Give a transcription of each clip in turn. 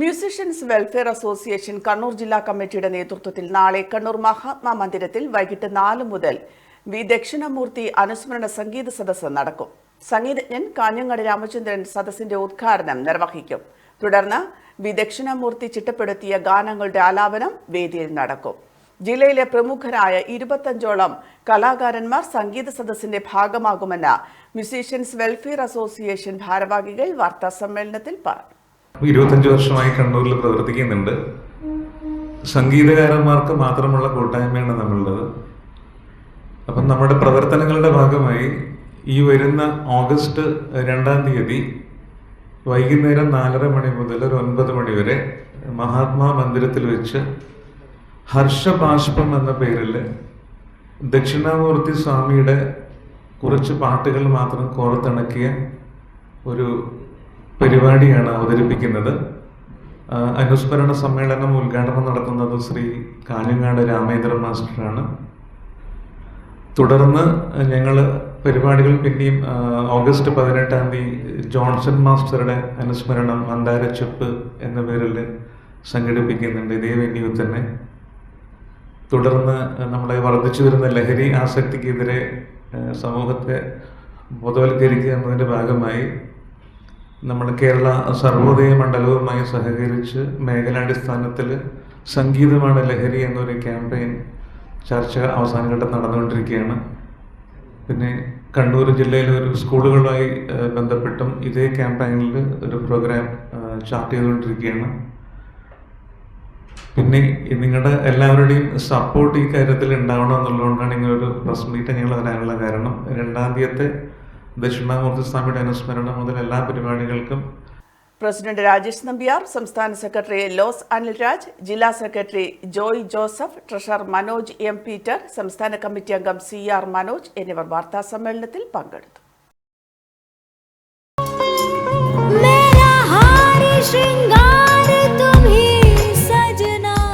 Musicians welfare association Kannur ജില്ലാ കമ്മിറ്റിയുടെ നേതൃത്വത്തിൽ നാളെ കണ്ണൂർ മഹാത്മാ മന്ദിരത്തിൽ വൈകിട്ട് നാല് മുതൽ വി. ദക്ഷിണമൂർത്തി അനുസ്മരണ സംഗീത സദസ് നടക്കും. സംഗീതജ്ഞൻ കാഞ്ഞങ്ങാട് രാമചന്ദ്രൻ സദസ്സിന്റെ ഉദ്ഘാടനം നിർവഹിക്കും. തുടർന്ന് വി. ദക്ഷിണമൂർത്തി ചിട്ടപ്പെടുത്തിയ ഗാനങ്ങളുടെ ആലാപനം വേദിയിൽ നടക്കും. ജില്ലയിലെ പ്രമുഖരായ ഇരുപത്തഞ്ചോളം കലാകാരന്മാർ സംഗീത സദസ്സിന്റെ ഭാഗമാകുമെന്ന് മ്യൂസീഷ്യൻസ് വെൽഫെയർ അസോസിയേഷൻ ഭാരവാഹികൾ വാർത്താ സമ്മേളനത്തിൽ പറഞ്ഞു. ഇരുപത്തഞ്ച് വർഷമായി കണ്ണൂരിൽ പ്രവർത്തിക്കുന്നുണ്ട്. സംഗീതകാരന്മാർക്ക് മാത്രമുള്ള കൂട്ടായ്മയാണ് നമ്മളുള്ളത് അപ്പം നമ്മുടെ പ്രവർത്തനങ്ങളുടെ ഭാഗമായി ഈ വരുന്ന ഓഗസ്റ്റ് രണ്ടാം തീയതി വൈകുന്നേരം നാലര മണി മുതൽ ഒരു ഒൻപത് മണി വരെ മഹാത്മാ മന്ദിരത്തിൽ വെച്ച് ഹർഷബാഷ്പം എന്ന പേരിൽ ദക്ഷിണാമൂർത്തി സ്വാമിയുടെ കുറച്ച് പാട്ടുകൾ മാത്രം കോർത്തിണക്കിയ ഒരു പരിപാടിയാണ് അവതരിപ്പിക്കുന്നത്. അനുസ്മരണ സമ്മേളനം ഉദ്ഘാടനം നടത്തുന്നത് ശ്രീ കാഞ്ഞങ്ങാട് രാമേന്ദ്രൻ മാസ്റ്ററാണ്. തുടർന്ന് ഞങ്ങൾ പരിപാടികൾ പിന്നെയും ഓഗസ്റ്റ് പതിനെട്ടാം തീയതി ജോൺസൺ മാസ്റ്ററുടെ അനുസ്മരണം അന്താരച്ചെപ്പ് എന്ന പേരിൽ സംഘടിപ്പിക്കുന്നുണ്ട് ഇതേ വെന്യൂ തന്നെ. തുടർന്ന് നമ്മളെ വർദ്ധിച്ചു വരുന്ന ലഹരി ആസക്തിക്കെതിരെ സമൂഹത്തെ ബോധവൽക്കരിക്കുക എന്നതിന്റെ ഭാഗമായി നമ്മുടെ കേരള സർവോദയ മണ്ഡലവുമായി സഹകരിച്ച് മേഖലാടിസ്ഥാനത്തിൽ സംഗീതമാണ് ലഹരി എന്നൊരു ക്യാമ്പയിൻ ചർച്ച അവസാന ഘട്ടം നടന്നുകൊണ്ടിരിക്കുകയാണ്. പിന്നെ കണ്ണൂർ ജില്ലയിലെ ഒരു സ്കൂളുകളുമായി ബന്ധപ്പെട്ടും ഇതേ ക്യാമ്പയിനിൽ ഒരു പ്രോഗ്രാം ചാർട്ട് ചെയ്തുകൊണ്ടിരിക്കുകയാണ്. പിന്നെ നിങ്ങളുടെ എല്ലാവരുടെയും സപ്പോർട്ട് ഈ കാര്യത്തിൽ ഉണ്ടാവണം എന്നുള്ളതുകൊണ്ടാണ് ഒരു പ്രസ് മീറ്റ് ഞങ്ങൾ വരാനുള്ള കാരണം. രണ്ടാം തീയതി ദക്ഷിണാമൂർത്തി സ്വാമിയുടെ അനുസ്മരണം മുതൽ എല്ലാ പരിപാടികൾക്കും പ്രസിഡന്റ് രാജേഷ് നമ്പ്യാർ സംസ്ഥാന സെക്രട്ടറി ലോസ് അനിൽ രാജ് ജില്ലാ secretary Joy Joseph treasurer Manoj M Peter സംസ്ഥാന കമ്മിറ്റി അംഗം സി ആർ മനോജ് എന്നിവർ വാർത്താ സമ്മേളനത്തിൽ പങ്കെടുത്തു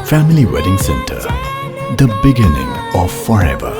Family Wedding Center, the beginning of forever.